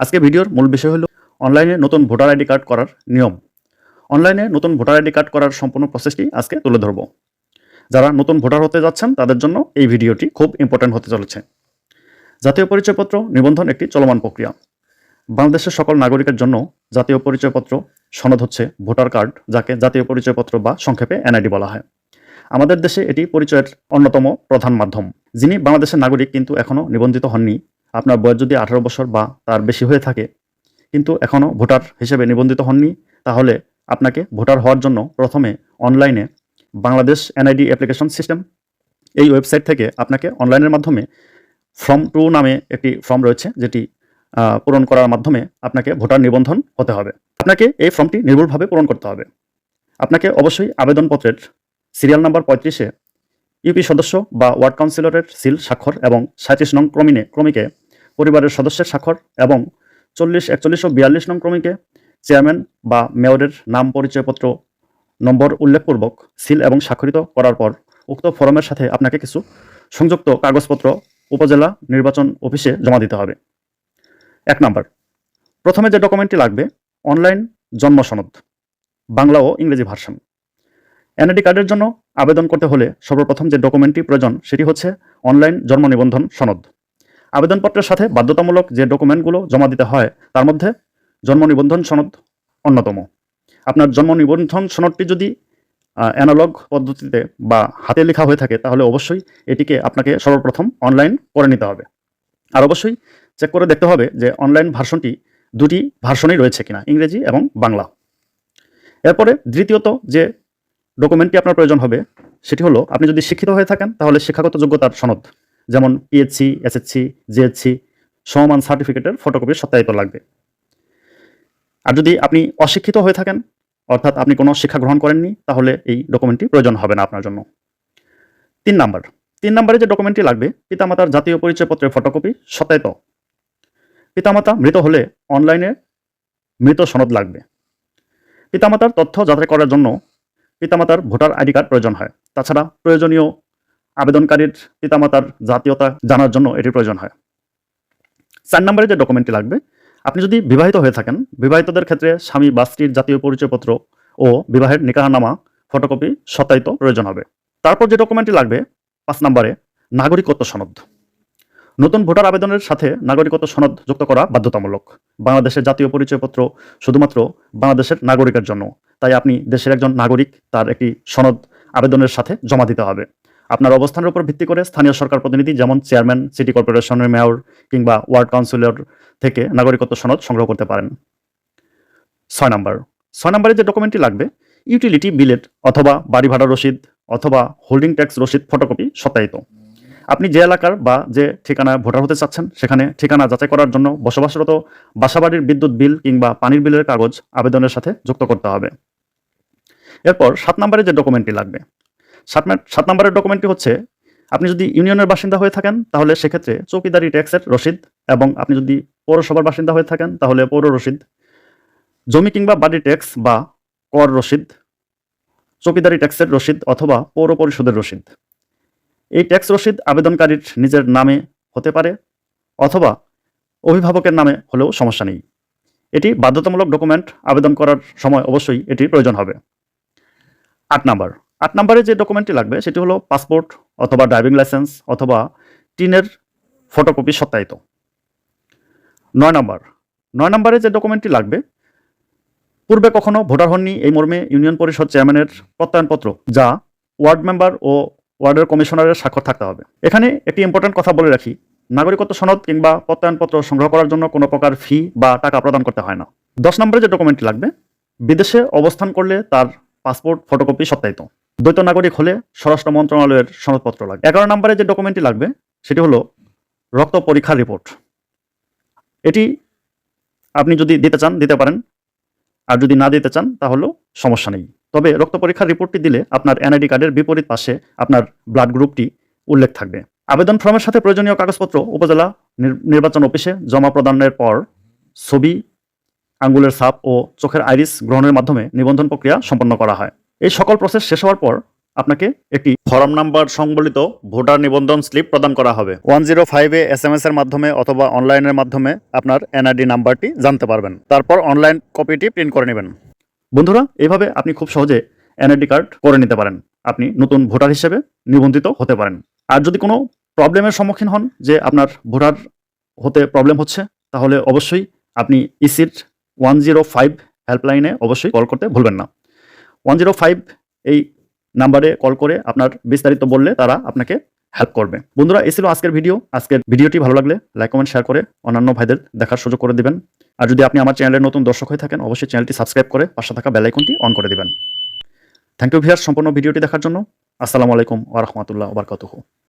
আজকে ভিডিওর মূল বিষয় হলো অনলাইনে নতুন ভোটার আইডি কার্ড করার নিয়ম। অনলাইনে নতুন ভোটার আইডি কার্ড করার সম্পূর্ণ প্রসেসটি আজকে তুলে ধরব। যারা নতুন ভোটার হতে যাচ্ছেন, তাদের জন্য এই ভিডিওটি খুব ইম্পর্ট্যান্ট হতে চলেছে। জাতীয় পরিচয়পত্র নিবন্ধন একটি চলমান প্রক্রিয়া। বাংলাদেশের সকল নাগরিকের জন্য জাতীয় পরিচয়পত্র সনদ হচ্ছে ভোটার কার্ড, যাকে জাতীয় পরিচয়পত্র বা সংক্ষেপে এনআইডি বলা হয়। আমাদের দেশে এটি পরিচয়ের অন্যতম প্রধান মাধ্যম। যিনি বাংলাদেশের নাগরিক কিন্তু এখনও নিবন্ধিত হননি আপনার বয়স যদি আঠারো বছর বা তার বেশি হয়ে থাকে, কিন্তু এখনও ভোটার হিসেবে নিবন্ধিত হননি, তাহলে আপনাকে ভোটার হওয়ার জন্য প্রথমে অনলাইনে বাংলাদেশ এনআইডি অ্যাপ্লিকেশন সিস্টেম, এই ওয়েবসাইট থেকে আপনাকে অনলাইনের মাধ্যমে ফর্ম টু নামে একটি ফর্ম রয়েছে, যেটি পূরণ করার মাধ্যমে আপনাকে ভোটার নিবন্ধন হতে হবে। আপনাকে এই ফর্মটি নির্ভুলভাবে পূরণ করতে হবে। আপনাকে অবশ্যই আবেদনপত্রের সিরিয়াল নাম্বার পঁয়ত্রিশে ইউপি সদস্য বা ওয়ার্ড কাউন্সিলরের সিল, স্বাক্ষর এবং সাঁত্রিশ নং ক্রমিনে, ক্রমিকে পরিবারের সদস্যের স্বাক্ষর এবং চল্লিশ, একচল্লিশ ও বিয়াল্লিশ নং ক্রমিকে চেয়ারম্যান বা মেয়রের নাম পরিচয়পত্র নম্বর উল্লেখপূর্বক সিল এবং স্বাক্ষরিত করার পর উক্ত ফরমের সাথে আপনাকে কিছু সংযুক্ত কাগজপত্র উপজেলা নির্বাচন অফিসে জমা দিতে হবে। এক নম্বর, প্রথমে যে ডকুমেন্টটি লাগবে, অনলাইন জন্ম সনদ, বাংলা ও ইংরেজি ভার্সন। এনআইডি কার্ডের জন্য আবেদন করতে হলে সর্বপ্রথম যে ডকুমেন্টটি প্রয়োজন সেটি হচ্ছে অনলাইন জন্ম নিবন্ধন সনদ। আবেদনপত্রের সাথে বাধ্যতামূলক যে ডকুমেন্টগুলো জমা দিতে হয়, তার মধ্যে জন্ম নিবন্ধন সনদ অন্যতম। আপনার জন্ম নিবন্ধন সনদটি যদি অ্যানালগ পদ্ধতিতে বা হাতে লেখা হয়ে থাকে, তাহলে অবশ্যই এটিকে আপনাকে সর্বপ্রথম অনলাইন করে নিতে হবে। আর অবশ্যই চেক করে দেখতে হবে যে অনলাইন ভার্সনটি দুটি ভার্সনই রয়েছে কিনা, ইংরেজি এবং বাংলা। এরপরে দ্বিতীয়ত যে ডকুমেন্টটি আপনার প্রয়োজন হবে, সেটি হলো আপনি যদি শিক্ষিত হয়ে থাকেন, তাহলে শিক্ষাগত যোগ্যতার সনদ। যেমন পিএইচসি এসএসসি জিএসসি সমমান সার্টিফিকেটের ফটোকপি সত্যায়িত লাগবে। আর যদি আপনি অশিক্ষিত হয়ে থাকেন, অর্থাৎ আপনি কোনো শিক্ষা গ্রহণ করেননি, তাহলে এই ডকুমেন্টটি প্রয়োজন হবে না আপনার জন্য। তিন নাম্বার, তিন নম্বরে যে ডকুমেন্টটি লাগবে, পিতামাতার জাতীয় পরিচয়পত্রের ফটোকপি সত্যায়িত। পিতামাতা মৃত হলে অনলাইনে মৃত সনদ লাগবে। পিতামাতার তথ্য যাচাই করার জন্য পিতামাতার ভোটার আইডি কার্ড প্রয়োজন হয়। তাছাড়া প্রয়োজনীয় আবেদনকারীর পিতামাতার জাতীয়তা জানার জন্য এটি প্রয়োজন হয়। চার নম্বরে যে ডকুমেন্টটি লাগবে, আপনি যদি বিবাহিত হয়ে থাকেন, বিবাহিতদের ক্ষেত্রে স্বামী বা স্ত্রীর জাতীয় পরিচয়পত্র ও বিবাহের নিকাহনামা ফটোকপি সত্যায়িত প্রয়োজন হবে। তারপর যে ডকুমেন্টটি লাগবে, পাঁচ নম্বরে নাগরিকত্ব সনদ। নতুন ভোটার আবেদনের সাথে নাগরিকত্ব সনদ যুক্ত করা বাধ্যতামূলক। বাংলাদেশের জাতীয় পরিচয়পত্র শুধুমাত্র বাংলাদেশের নাগরিকের জন্য। তাই আপনি দেশের একজন নাগরিক, তার একটি সনদ আবেদনের সাথে জমা দিতে হবে। আপনার অবস্থানের উপর ভিত্তি করে স্থানীয় সরকার প্রতিনিধি যেমন চেয়ারম্যান, সিটি কর্পোরেশনের মেয়র কিংবা ওয়ার্ড কাউন্সিলর থেকে নাগরিকত্ব সনদ সংগ্রহ করতে পারেন। ছয় নম্বর, ছয় নম্বরে যে ডকুমেন্টটি লাগবে, ইউটিলিটি বিলেট অথবা বাড়ি ভাড়া রসিদ অথবা হোল্ডিং ট্যাক্স রসিদ ফটোকপি সত্যায়িত। আপনি যে এলাকার বা যে ঠিকানায় ভোটার হতে চাচ্ছেন, সেখানে ঠিকানা যাচাই করার জন্য বসবাসরত বাসাবাড়ির বিদ্যুৎ বিল কিংবা পানির বিলের কাগজ আবেদনের সাথে যুক্ত করতে হবে। এরপর সাত নম্বরে যে ডকুমেন্টটি লাগবে সাত সাত নম্বরের ডকুমেন্টটি হচ্ছে, আপনি যদি ইউনিয়নের বাসিন্দা হয়ে থাকেন, তাহলে সেক্ষেত্রে চৌকিদারি ট্যাক্সের রসিদ এবং আপনি যদি পৌরসভার বাসিন্দা হয়ে থাকেন, তাহলে পৌর রসিদ। জমি কিংবা বাড়ি ট্যাক্স বা কর রসিদ, চৌকিদারি ট্যাক্সের রসিদ অথবা পৌর পরিষদের রসিদ। এই ট্যাক্স রসিদ আবেদনকারীর নিজের নামে হতে পারে অথবা অভিভাবকের নামে হলেও সমস্যা নেই। এটি বাধ্যতামূলক ডকুমেন্ট আবেদন করার সময় অবশ্যই এটির প্রয়োজন হবে। আট নাম্বার আট নাম্বারে যে ডকুমেন্টটি লাগবে, সেটি হলো পাসপোর্ট অথবা ড্রাইভিং লাইসেন্স অথবা টিনের ফটোকপি সত্যায়িত। নয় নাম্বার, নয় নাম্বারে যে ডকুমেন্টটি লাগবে, পূর্বে কখনো ভোটার হননি এই মর্মে ইউনিয়ন পরিষদ চেয়ারম্যানের প্রত্যয়নপত্র, যা ওয়ার্ড মেম্বার ও ওয়ার্ডের কমিশনারের স্বাক্ষর থাকতে হবে। এখানে একটি ইম্পর্টেন্ট কথা বলে রাখি, নাগরিকত্ব সনদ কিংবা প্রত্যয়নপত্র সংগ্রহ করার জন্য কোনো প্রকার ফি বা টাকা প্রদান করতে হয় না। দশ নম্বরে যে ডকুমেন্টটি লাগবে, বিদেশে অবস্থান করলে তার পাসপোর্ট ফটোকপি সত্যায়িত। দ্বৈত নাগরিক হলে স্বরাষ্ট্র মন্ত্রণালয়ের সনদপত্র লাগবে। এগারো নম্বরে যে ডকুমেন্টটি লাগবে, সেটি হলো রক্ত পরীক্ষার রিপোর্ট এটি আপনি যদি দিতে চান, দিতে পারেন। আর যদি না দিতে চান তাহলেও সমস্যা নেই। তবে রক্ত পরীক্ষার রিপোর্টটি দিলে আপনার এনআইডি কার্ডের বিপরীত পাশে আপনার ব্লাড গ্রুপটি উল্লেখ থাকবে। আবেদন ফর্মের সাথে প্রয়োজনীয় কাগজপত্র উপজেলা নির- নির্বাচন অফিসে জমা প্রদানের পর ছবি, আঙ্গুলের ছাপ ও চোখের আইরিস গ্রহণের মাধ্যমে নিবন্ধন প্রক্রিয়া সম্পন্ন করা হয়। এই সকল প্রসেস শেষ হওয়ার পর আপনাকে একটি ফর্ম নাম্বার সংবলিত ভোটার নিবন্ধন স্লিপ প্রদান করা হবে। ওয়ান জিরো ফাইভে এস এম এর মাধ্যমে অথবা অনলাইনের মাধ্যমে আপনার এনআইডি নাম্বারটি জানতে পারবেন। তারপর অনলাইন কপিটি প্রিন্ট করে নেবেন। বন্ধুরা এইভাবে আপনি খুব সহজে এনআইডি কার্ড করে নিতে পারেন। আপনি নতুন ভোটার হিসেবে নিবন্ধিত হতে পারেন। আর যদি কোনো প্রবলেমের সম্মুখীন হন যে আপনার ভোটার হতে প্রবলেম হচ্ছে, তাহলে অবশ্যই আপনি ইসির ওয়ান জিরো ফাইভ হেল্পলাইনে অবশ্যই কল করতে ভুলবেন না। ওয়ান জিরো ফাইভ এই নাম্বারে কল করে আপনার বিস্তারিত বললে তারা আপনাকে হেল্প করবে। বন্ধুরা এ ছিল আজকের ভিডিও। আজকের ভিডিওটি ভালো লাগলে লাইক কমেন্ট শেয়ার করে অন্যান্য ভাইদের দেখার সুযোগ করে দিবেন। আর যদি আপনি আমার চ্যানেলের নতুন দর্শক হয়ে থাকেন, অবশ্যই চ্যানেলটি সাবস্ক্রাইব করে পাশে থাকা বেলাইকনটি অন করে দেবেন। থ্যাংক ইউ ভিয়ার সম্পূর্ণ ভিডিওটি দেখার জন্য। আসসালামু আলাইকুম ওরহমতুল্লাহ ওবরকাতহ